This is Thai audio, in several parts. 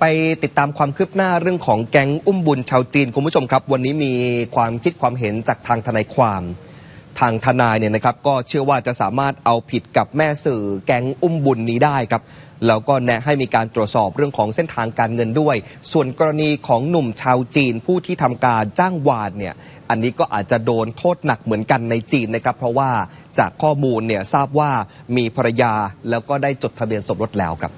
ไปติดตามความคืบหน้าเรื่องของแก๊งอุ้มบุญชาวจีนคุณผู้ชมครับ วันนี้มีความคิดความเห็นจากทางทนายความ ทางทนายเนี่ยนะครับ ก็เชื่อว่าจะสามารถเอาผิดกับแม่สื่อแก๊งอุ้มบุญนี้ได้ครับแล้วก็แนะให้มีการตรวจสอบเรื่องของเส้นทางการเงินด้วย ส่วนกรณีของหนุ่มชาวจีนผู้ที่ทำการจ้างวานเนี่ยอันนี้ก็อาจจะโดนโทษหนักเหมือนกันในจีนนะครับ เพราะว่าจากข้อมูลเนี่ยทราบว่ามีภรรยาแล้วก็ได้จดทะเบียนสมรสแล้วครับ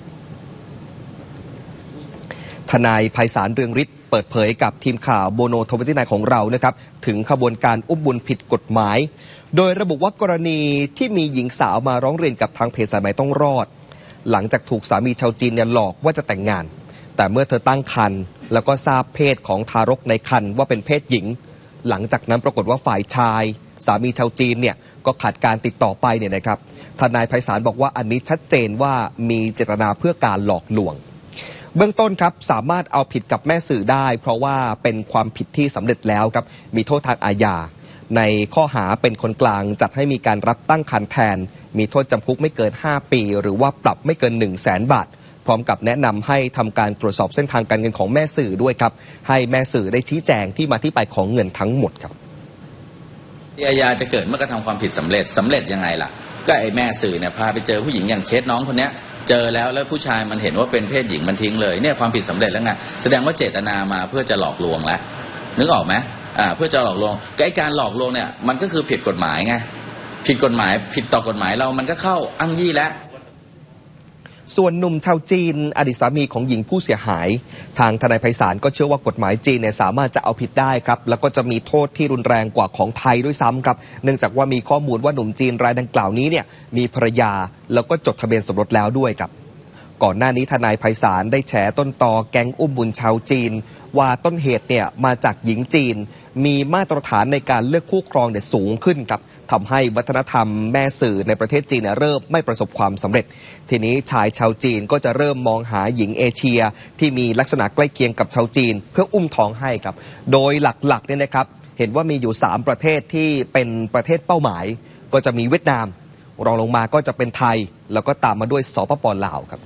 ทนายภัยสารเรืองฤทธิ์เปิดเผยกับทีมข่าวโบโนทวิตินายของเรานะครับถึงขบวนการอุ้มบุญผิดกฎหมาย โดยระบุว่ากรณีที่มีหญิงสาวมาร้องเรียนกับทางเพจสายไหมต้องรอด หลังจากถูกสามีชาวจีนเนี่ยหลอกว่าจะแต่งงาน แต่เมื่อเธอตั้งครรภ์แล้วก็ทราบเพศของทารกในครรภ์ว่าเป็นเพศหญิง หลังจากนั้นปรากฏว่าฝ่ายชาย สามีชาวจีนเนี่ยก็ขาดการติดต่อไปเนี่ยนะครับทนายภัยสารบอกว่าอันนี้ชัดเจนว่ามีเจตนาเพื่อการหลอกลวง เบื้องต้นครับสามารถเอาผิดกับแม่สื่อได้ เพราะว่าเป็นความผิดที่สำเร็จแล้วครับมีโทษทางอาญาในข้อหาเป็นคนกลางจัดให้มีการรับตั้งคันแทน มีโทษจำคุกไม่เกิน 5 ปี หรือว่าปรับไม่เกิน 1 0 0 0 0แสนบาท พร้อมกับแนะนำให้ทำการตรวจสอบเส้นทางการเงินของแม่สื่อด้วยครับ ให้แม่สื่อได้ชี้แจงที่มาที่ไปของเงินทั้งหมดครับ ที่อาญาจะเกิดเมื่อกระทำความผิดสำเร็จสำเร็จยังไงล่ะ ก็ไอ้แม่สื่อเนี่ยพาไปเจอผู้หญิงอย่างเคสน้องคนเนี้ย เจอแล้วแล้วผู้ชายมันเห็นว่าเป็นเพศหญิงมันทิ้งเลยเนี่ยความผิดสำเร็จแล้วไงแสดงว่าเจตนามาเพื่อจะหลอกลวงแล้วนึกออกไหมอ่าเพื่อจะหลอกลวงก็ไอ้การหลอกลวงเนี่ยมันก็คือผิดกฎหมายไงผิดกฎหมายผิดต่อกฎหมายเรามันก็เข้าอ้างยี่แล้ว ส่วนหนุ่มชาวจีน อดีตสามีของหญิงผู้เสียหาย ทางทนายไพศาลก็เชื่อว่ากฎหมายจีนเนี่ยสามารถจะเอาผิดได้ครับ แล้วก็จะมีโทษที่รุนแรงกว่าของไทยด้วยซ้ำครับ เนื่องจากว่ามีข้อมูลว่าหนุ่มจีนรายดังกล่าวนี้เนี่ยมีภรรยาแล้วก็จดทะเบียนสมรสแล้วด้วยครับ ก่อนหน้านี้ทนายไพศาลได้แฉต้นตอแก๊งอุ้มบุญชาวจีน ว่าต้นเหตุเนี่ยมาจากหญิงจีน มีมาตรฐานในการเลือกคู่ครองเนี่ยสูงขึ้นครับทำให้วัฒนธรรมแม่สื่อในประเทศจีนเริ่มไม่ประสบความสำเร็จ ทีนี้ชายชาวจีนก็จะเริ่มมองหาหญิงเอเชีย ที่มีลักษณะใกล้เคียงกับชาวจีน เพื่ออุ้มท้องให้ครับ โดยหลักๆเนี่ยนะครับเห็นว่ามีอยู่ 3 ประเทศที่เป็นประเทศเป้าหมาย ก็จะมีเวียดนาม รองลงมาก็จะเป็นไทย แล้วก็ตามมาด้วยสปปลาวครับ